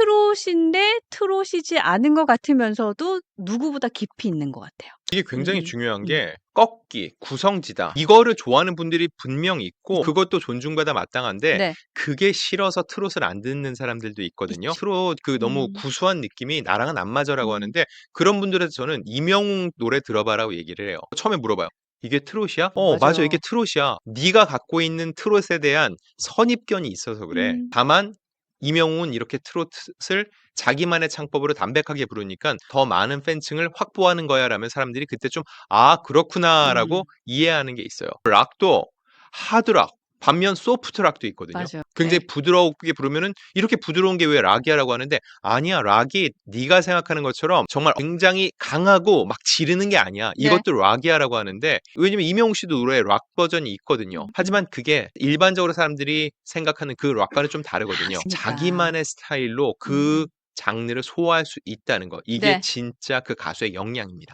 트롯인데 트롯이지 않은 것 같으면서도 누구보다 깊이 있는 것 같아요. 이게 굉장히 음. 중요한 음. 게 꺾기, 구성지다. 이거를 좋아하는 분들이 분명 있고 그것도 존중받아 마땅한데 네. 그게 싫어서 트롯을 안 듣는 사람들도 있거든요. 있죠. 트롯 그 너무 음. 구수한 느낌이 나랑은 안 맞아라고 음. 하는데 그런 분들한테 저는 이명웅 노래 들어봐라고 얘기를 해요. 처음에 물어봐요. 이게 트롯이야? 어, 맞아. 맞아요. 이게 트롯이야. 네가 갖고 있는 트롯에 대한 선입견이 있어서 그래. 음. 다만 이명웅은 이렇게 트롯을 자기만의 창법으로 담백하게 부르니까 더 많은 팬층을 확보하는 거야 라면 사람들이 그때 좀 아 그렇구나라고 음. 이해하는 게 있어요. 락도 하드락 반면 소프트 락도 있거든요. 맞아요. 굉장히 네. 부드럽게 부르면은 이렇게 부드러운 게 왜 락이야라고 하는데 아니야 락이 네가 생각하는 것처럼 정말 굉장히 강하고 막 지르는 게 아니야 네. 이것도 락이야라고 하는데 왜냐면 이명웅 씨도 노래 락 버전이 있거든요 음. 하지만 그게 일반적으로 사람들이 생각하는 그 락과는 좀 다르거든요 맞습니다. 자기만의 스타일로 그 음. 장르를 소화할 수 있다는 거 이게 네. 진짜 그 가수의 역량입니다